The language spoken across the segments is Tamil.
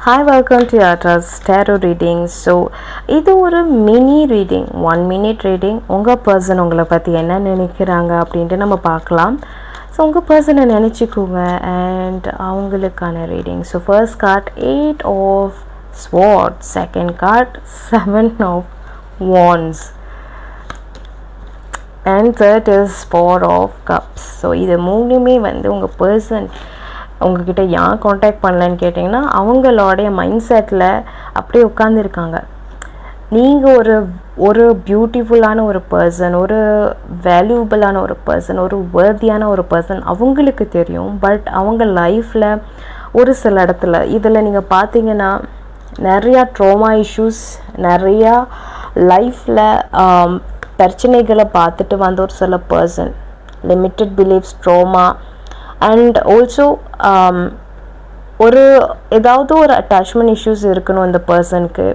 ஹாய் வெல்கம் டு யாட்ராஸ் டேரோ ரீடிங் ஸோ இது ஒரு mini reading one minute reading உங்கள் பர்சன் உங்களை பற்றி என்ன நினைக்கிறாங்க அப்படின்ட்டு நம்ம பார்க்கலாம். ஸோ உங்கள் பர்சனை நினச்சிக்கோங்க அண்ட் அவங்களுக்கான reading so first card eight of swords second card seven of wands and third is four of cups so இது மூணுமே வந்து உங்கள் பர்சன் உங்ககிட்ட ஏன் காண்டாக்ட் பண்ணலன்னு கேட்டிங்கன்னா அவங்களோடைய மைண்ட் செட்டில் அப்படியே உட்காந்துருக்காங்க நீங்கள் ஒரு ஒரு பியூட்டிஃபுல்லான ஒரு பர்சன் ஒரு வேல்யூபிளான ஒரு பர்சன் ஒரு வேர்த்தியான ஒரு பர்சன் அவங்களுக்கு தெரியும். பட் அவங்க லைஃப்பில் ஒரு சில இடத்துல இதில் நீங்கள் பார்த்தீங்கன்னா நிறையா ட்ரோமா இஷ்யூஸ் நிறையா லைஃப்பில் பிரச்சனைகளை பார்த்துட்டு வந்த ஒரு சில person limited beliefs trauma and also um, ஒரு ஏதாவது ஒரு அட்டாச்மெண்ட் இஷ்யூஸ் இருக்கணும் அந்த பர்சனுக்கு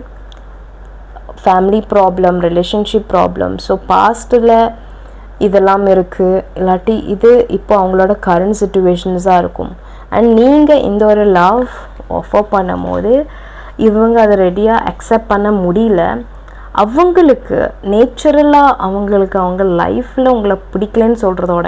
family problem relationship problem so பாஸ்ட்டில் இதெல்லாம் இருக்குது இல்லாட்டி இது இப்போ அவங்களோட கரண்ட் சுச்சுவேஷன்ஸாக இருக்கும். அண்ட் நீங்கள் இந்த ஒரு லவ் ஆஃபர் பண்ணும் போது இவங்க அதை ரெடியாக அக்செப்ட் பண்ண முடியல. அவங்களுக்கு நேச்சுரலாக அவங்களுக்கு அவங்க லைஃப்பில் உங்களை பிடிக்கலன்னு சொல்கிறதோட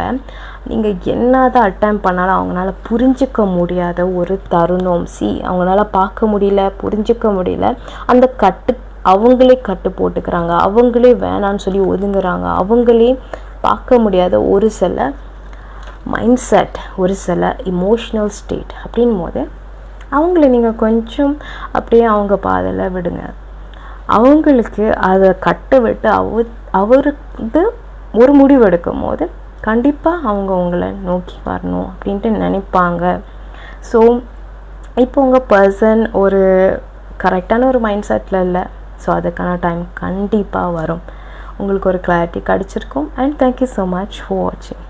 நீங்கள் என்ன தான் அட்டம் பண்ணாலும் அவங்களால புரிஞ்சிக்க முடியாத ஒரு தருணம். சி அவங்களால பார்க்க முடியல புரிஞ்சிக்க முடியல. அந்த கட்டு அவங்களே கட்டு போட்டுக்கிறாங்க. அவங்களே வேணான்னு சொல்லி ஒதுங்குறாங்க. அவங்களே பார்க்க முடியாத ஒரு சில மைண்ட் செட் ஒரு சில இமோஷ்னல் ஸ்டேட் அப்படின் போது அவங்கள நீங்கள் கொஞ்சம் அப்படியே அவங்க பாதையில் விடுங்க. அவங்களுக்கு அதை கட்டு விட்டு அவ அவர் ஒரு முடிவு எடுக்கும் போது கண்டிப்பாக அவங்க உங்களை நோக்கி வரணும் அப்படின்ட்டு நினைப்பாங்க. ஸோ இப்போ உங்கள் பர்சன் ஒரு கரெக்டான ஒரு மைண்ட் செட்டில் இல்லை. ஸோ அதுக்கான டைம் கண்டிப்பாக வரும். உங்களுக்கு ஒரு கிளாரிட்டி கிடச்சிருக்கும். And thank you so much for வாட்சிங்